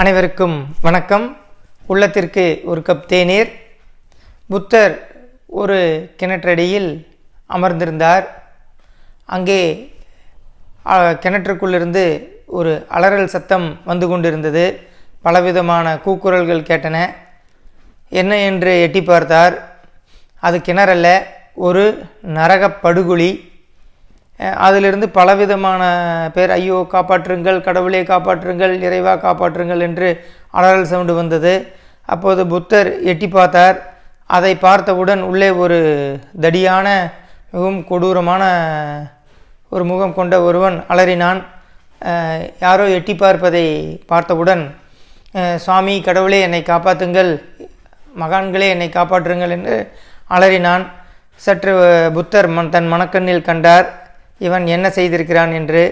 அனைவருக்கும் வணக்கம். உள்ளத்திற்கு ஒரு கப் தேநீர். புத்தர் ஒரு கிணற்றடியில் அமர்ந்திருந்தார். அங்கே கிணற்றுக்குள்ளிருந்து ஒரு அலறல் சத்தம் வந்து கொண்டிருந்தது. பலவிதமான கூக்குரல்கள் கேட்டன. என்ன என்று எட்டி பார்த்தார். அது கிணறல்ல. ஒரு நரகப்படுகுழி அதிலிருந்து பலவிதமான பேர் ஐயோ காப்பாற்றுங்கள் கடவுளே காப்பாற்றுங்கள் இறைவா காப்பாற்றுங்கள் என்று அலறல் சவுண்டு வந்தது. அப்போது புத்தர் எட்டி பார்த்தார். அதை பார்த்தவுடன் உள்ளே ஒரு தடியான மிகவும் கொடூரமான ஒரு முகம் கொண்ட ஒருவன் அலறினான். யாரோ எட்டி பார்ப்பதை பார்த்தவுடன் சுவாமி கடவுளே என்னை காப்பாற்றுங்கள் மகான்களே என்னை காப்பாற்றுங்கள் என்று அலறினான். சற்று புத்தர் மன் தன் மனக்கண்ணில் கண்டார். இவன் என்ன செய்திருக்கிறான் என்று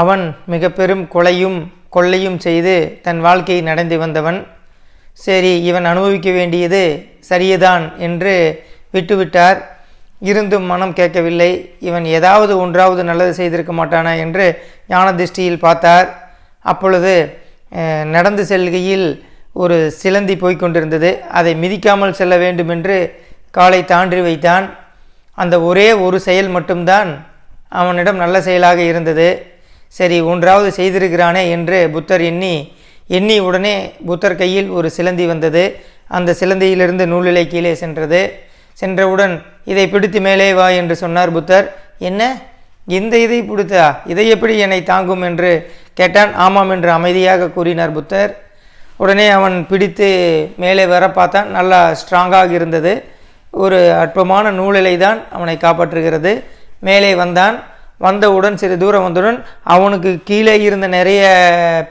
அவன் மிக பெரும் கொலையும் கொள்ளையும் செய்து தன் வாழ்க்கையை நடந்து வந்தவன். சரி இவன் அனுபவிக்க வேண்டியது சரியதான் என்று விட்டுவிட்டார். இருந்தும் மனம் கேட்கவில்லை. இவன் ஏதாவது ஒன்றாவது நல்லது செய்திருக்க மாட்டானா என்று ஞான திருஷ்டியில் பார்த்தார். அப்பொழுது நடந்து செல்கையில் ஒரு சிலந்தி போய்க்கொண்டிருந்தது அதை மிதிக்காமல் செல்ல வேண்டும் என்று காலை தாண்டி வைத்தான். அந்த ஒரே ஒரு செயல் மட்டும்தான் அவனிடம் நல்ல செயலாக இருந்தது. சரி ஒன்றாவது செய்திருக்கிறானே என்று புத்தர் எண்ணி எண்ணி உடனே புத்தர் கையில் ஒரு சிலந்தி வந்தது. அந்த சிலந்தியிலிருந்து நூலிலை கீழே சென்றது. சென்றவுடன் இதை பிடித்து மேலே வா என்று சொன்னார் புத்தர். என்ன? இந்த இதை பிடித்தா? இதை எப்படி என்னை தாங்கும்? என்று கேட்டான். ஆமாம் என்று அமைதியாக கூறினார் புத்தர். உடனே அவன் பிடித்து மேலே வர பார்த்தான். நல்லா ஸ்ட்ராங்காக இருந்தது. ஒரு அற்பமான நூலிலை தான் அவனை காப்பாற்றுகிறது. மேலே வந்தான். வந்தவுடன் சிறு தூரம் வந்தவுடன் அவனுக்கு கீழே இருந்த நிறைய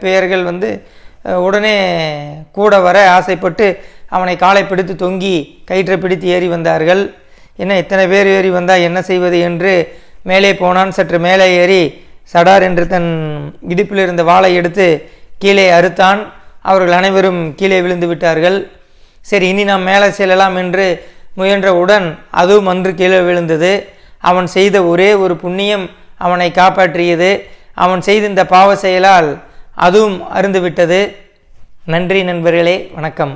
பேர்கள் வந்து உடனே கூட வர ஆசைப்பட்டு அவனை காலை பிடித்து தொங்கி கயிற்றை பிடித்து ஏறி வந்தார்கள். என்ன இத்தனை பேர் ஏறி வந்தால் என்ன செய்வது என்று மேலே போனான். சற்று மேலே ஏறி சடார் என்று தன் இடுப்பில் இருந்த வாளை எடுத்து கீழே அறுத்தான். அவர்கள் அனைவரும் கீழே விழுந்து விட்டார்கள். சரி இனி நாம் மேலே செல்லலாம் என்று முயன்றவுடன் அதுவும் அன்று கீழே விழுந்தது. அவன் செய்த ஒரே ஒரு புண்ணியம் அவனை காப்பாற்றியது. அவன் செய்த இந்த பாவ செயலால் அதுவும் அருந்துவிட்டது நன்றி நண்பர்களே வணக்கம்.